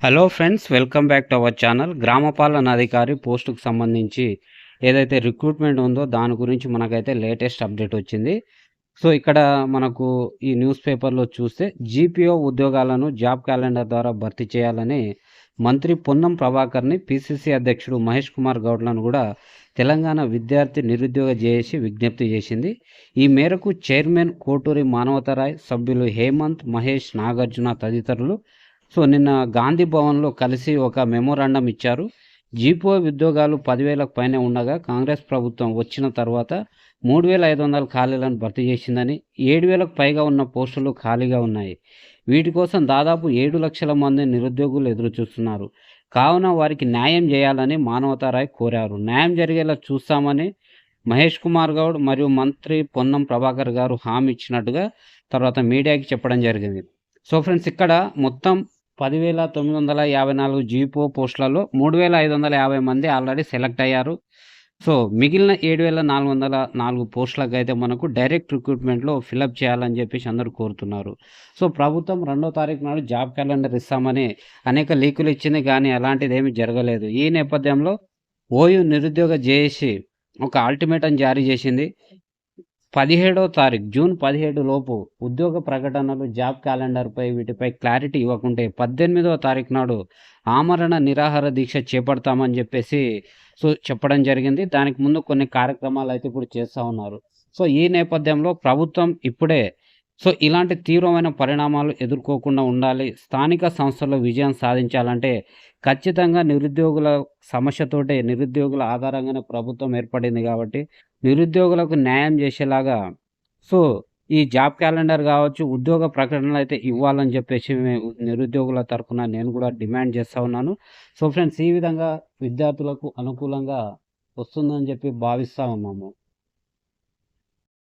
Hello friends welcome back to our channel గ్రామపాలన అధికారి పోస్టుకు సంబంధించి ఏదైతే రిక్రూట్మెంట్ ఉందో దాని గురించి మనకైతే లేటెస్ట్ అప్డేట్ వచ్చింది. సో ఇక్కడ మనకు ఈ న్యూస్ పేపర్లో చూస్తే జీపీఓ ఉద్యోగాలను జాబ్ క్యాలెండర్ ద్వారా భర్తీ చేయాలని మంత్రి పొన్నం ప్రభాకర్ని పిసిసి అధ్యక్షుడు మహేష్ కుమార్ గౌడ్లను కూడా తెలంగాణ విద్యార్థి నిరుద్యోగ జేఏసీ విజ్ఞప్తి చేసింది. ఈ మేరకు చైర్మన్ కోటూరి మానవతరాయ్ సభ్యులు హేమంత్ మహేష్ నాగార్జున తదితరులు సో నిన్న గాంధీ భవన్లో కలిసి ఒక మెమోరాండం ఇచ్చారు. జీపో ఉద్యోగాలు పదివేలకు పైన ఉండగా కాంగ్రెస్ ప్రభుత్వం వచ్చిన తర్వాత మూడు వేల ఐదు వందల ఖాళీలను భర్తీ చేసిందని ఏడు వేలకు పైగా ఉన్న పోస్టులు ఖాళీగా ఉన్నాయి. వీటి కోసం దాదాపు ఏడు లక్షల మంది నిరుద్యోగులు ఎదురుచూస్తున్నారు. కావున వారికి న్యాయం చేయాలని మానవతారాయ్ కోరారు. న్యాయం జరిగేలా చూస్తామని మహేష్ కుమార్ గౌడ్ మరియు మంత్రి పొన్నం ప్రభాకర్ గారు హామీ ఇచ్చినట్టుగా తర్వాత మీడియాకి చెప్పడం జరిగింది. సో ఫ్రెండ్స్ ఇక్కడ మొత్తం పదివేల తొమ్మిది వందల యాభై నాలుగు జీపో పోస్టులలో మూడు వేల ఐదు వందల యాభై మంది ఆల్రెడీ సెలెక్ట్ అయ్యారు. సో మిగిలిన ఏడు వేల నాలుగు వందల నాలుగు పోస్టులకు అయితే మనకు డైరెక్ట్ రిక్రూట్మెంట్లో ఫిలప్ చేయాలని చెప్పేసి అందరూ కోరుతున్నారు. సో ప్రభుత్వం రెండో తారీఖు నాడు జాబ్ క్యాలెండర్ ఇస్తామని అనేక లీకులు ఇచ్చింది కానీ అలాంటిది ఏమీ జరగలేదు. ఈ నేపథ్యంలో ఓయూ నిరుద్యోగ జేఏసీ ఒక అల్టిమేటం జారీ చేసింది. పదిహేడో తారీఖు జూన్ పదిహేడు లోపు ఉద్యోగ ప్రకటనలు జాబ్ క్యాలెండర్పై వీటిపై క్లారిటీ ఇవ్వకుంటే పద్దెనిమిదవ తారీఖు నాడు ఆమరణ నిరాహార దీక్ష చేపడతామని చెప్పేసి సో చెప్పడం జరిగింది. దానికి ముందు కొన్ని కార్యక్రమాలు అయితే ఇప్పుడు చేస్తూ ఉన్నారు. సో ఈ నేపథ్యంలో ప్రభుత్వం ఇప్పుడే సో ఇలాంటి తీవ్రమైన పరిణామాలు ఎదుర్కోకుండా ఉండాలి. స్థానిక సంస్థల్లో విజయం సాధించాలంటే ఖచ్చితంగా నిరుద్యోగుల సమస్యతోటే నిరుద్యోగుల ఆధారంగానే ప్రభుత్వం ఏర్పడింది కాబట్టి నిరుద్యోగులకు న్యాయం చేసేలాగా సో ఈ జాబ్ క్యాలెండర్ కావచ్చు ఉద్యోగ ప్రకటనలు అయితే ఇవ్వాలని చెప్పేసి మేము నిరుద్యోగుల తరఫున నేను కూడా డిమాండ్ చేస్తూ ఉన్నాను. సో ఫ్రెండ్స్ ఈ విధంగా విద్యార్థులకు అనుకూలంగా వస్తుందని చెప్పి భావిస్తూ ఉన్నాము.